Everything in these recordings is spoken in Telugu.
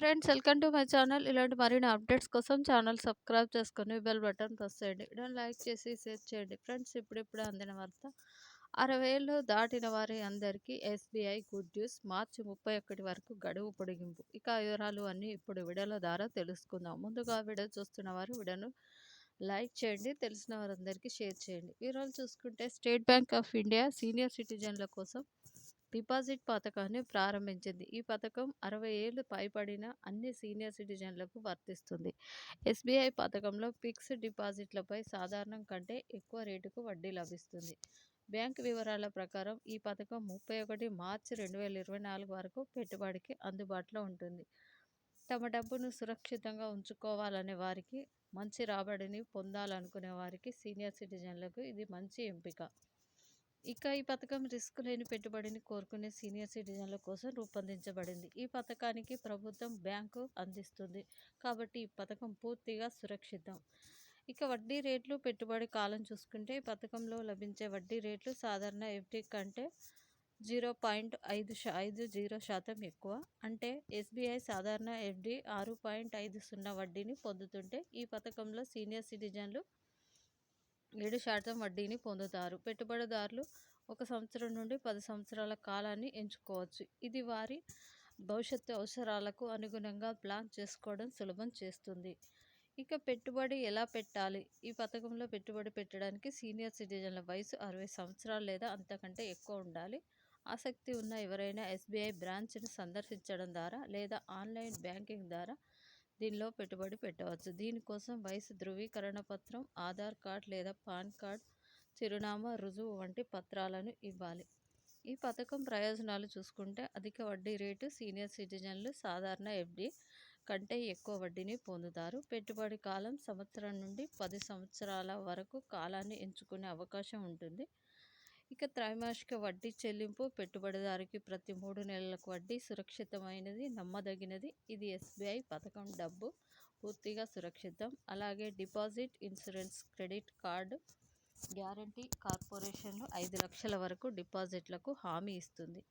Friends welcome to my channel. ఇలాంటి మరిన్ని అప్డేట్స్ కోసం ఛానల్ సబ్స్క్రైబ్ చేసుకొని బెల్ బటన్ ప్రెస్ చేయండి. వీడియోని లైక్ చేసి షేర్ చేయండి. ఫ్రెండ్స్ ఇప్పుడిప్పుడు అందిన వార్త. అరవై ఏళ్ళు దాటిన వారి అందరికీ ఎస్బీఐ గుడ్ న్యూస్. మార్చి ముప్పై ఒకటి వరకు గడువు పొడిగింపు. ఇక వివరాలు అన్నీ ఇప్పుడు వీడియోల ద్వారా తెలుసుకుందాం. ముందుగా వీడియో చూస్తున్న వారు వీడియోను లైక్ చేయండి. తెలిసిన వారందరికీ షేర్ చేయండి. వివరాలు చూసుకుంటే State Bank of India senior సిటిజన్ల కోసం డిపాజిట్ పథకాన్ని ప్రారంభించింది. ఈ పథకం అరవై ఏళ్ళు పైబడిన అన్ని సీనియర్ సిటిజన్లకు వర్తిస్తుంది. ఎస్బీఐ పథకంలో ఫిక్స్డ్ డిపాజిట్లపై సాధారణం కంటే ఎక్కువ రేటుకు వడ్డీ లభిస్తుంది. బ్యాంక్ వివరాల ప్రకారం ఈ పథకం ముప్పై ఒకటి మార్చి రెండు వేల ఇరవై నాలుగు వరకు పెట్టుబడికి అందుబాటులో ఉంటుంది. తమ డబ్బును సురక్షితంగా ఉంచుకోవాలనే వారికి మంచి రాబడిని పొందాలనుకునే వారికి సీనియర్ సిటిజన్లకు ఇది మంచి ఎంపిక. ఇక ఈ పథకం రిస్క్ లేని పెట్టుబడిని కోరుకునే సీనియర్ సిటిజన్ల కోసం రూపొందించబడింది. ఈ పథకానికి ప్రభుత్వం బ్యాంకు అందిస్తుంది. కాబట్టి ఈ పథకం పూర్తిగా సురక్షితం. ఇక వడ్డీ రేట్లు పెట్టుబడి కాలం చూసుకుంటే ఈ పథకంలో లభించే వడ్డీ రేట్లు సాధారణ ఎఫ్డీ కంటే జీరో పాయింట్ ఐదు శా ఐదు జీరో శాతం ఎక్కువ. అంటే ఎస్బీఐ సాధారణ ఎఫ్డీ ఆరు పాయింట్ ఐదు సున్నా వడ్డీని పొందుతుంటే ఈ పథకంలో సీనియర్ సిటిజన్లు ఏడు శాతం వడ్డీని పొందుతారు. పెట్టుబడిదారులు ఒక సంవత్సరం నుండి పది సంవత్సరాల కాలాన్ని ఎంచుకోవచ్చు. ఇది వారి భవిష్యత్తు అవసరాలకు అనుగుణంగా ప్లాన్ చేసుకోవడం సులభం చేస్తుంది. ఇక పెట్టుబడి ఎలా పెట్టాలి? ఈ పథకంలో పెట్టుబడి పెట్టడానికి సీనియర్ సిటిజన్ల వయసు అరవై సంవత్సరాలు లేదా అంతకంటే ఎక్కువ ఉండాలి. ఆసక్తి ఉన్న ఎవరైనా ఎస్బీఐ బ్రాంచ్ని సందర్శించడం ద్వారా లేదా ఆన్లైన్ బ్యాంకింగ్ ద్వారా దీనిలో పెట్టుబడి పెట్టవచ్చు. దీనికోసం వయసు ధృవీకరణ పత్రం ఆధార్ కార్డ్ లేదా పాన్ కార్డ్ చిరునామా రుజువు వంటి పత్రాలను ఇవ్వాలి. ఈ పథకం ప్రయోజనాలు చూసుకుంటే అధిక వడ్డీ రేటు సీనియర్ సిటిజన్లు సాధారణ ఎఫ్డి కంటే ఎక్కువ వడ్డీని పొందుతారు. పెట్టుబడి కాలం సంవత్సరం నుండి పది సంవత్సరాల వరకు కాలాన్ని ఎంచుకునే అవకాశం ఉంటుంది. ఇక త్రైమాసిక వడ్డీ చెల్లింపు పెట్టుబడిదారుకి ప్రతి మూడు నెలలకు వడ్డీ సురక్షితమైనది నమ్మదగినది. ఇది ఎస్బీఐ పథకం డబ్బు పూర్తిగా సురక్షితం. అలాగే deposit insurance credit card guarantee కార్పొరేషన్లు ఐదు లక్షల వరకు డిపాజిట్లకు హామీ ఇస్తుంది.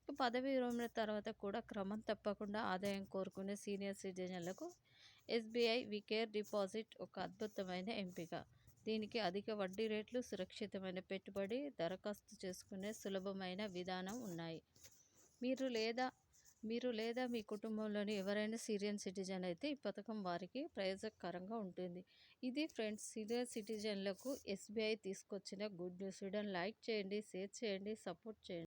ఇక పదవి విరమణ తర్వాత కూడా క్రమం తప్పకుండా ఆదాయం కోరుకునే సీనియర్ సిటిజన్లకు ఎస్బీఐ వికేర్ డిపాజిట్ ఒక అద్భుతమైన ఎంపిక. దీనికి అధిక వడ్డీ రేట్లు సురక్షితమైన పెట్టుబడి దరఖాస్తు చేసుకునే సులభమైన విధానం ఉన్నాయి. మీరు లేదా మీరు లేదా మీ కుటుంబంలోని ఎవరైనా సీనియర్ సిటిజన్ అయితే ఈ పథకం వారికి ప్రయోజకరంగా ఉంటుంది. ఇది ఫ్రెండ్స్ సీనియర్ సిటిజన్లకు ఎస్బీఐ తీసుకొచ్చిన గుడ్ న్యూస్. వీడియోని లైక్ చేయండి షేర్ చేయండి సపోర్ట్ చేయండి.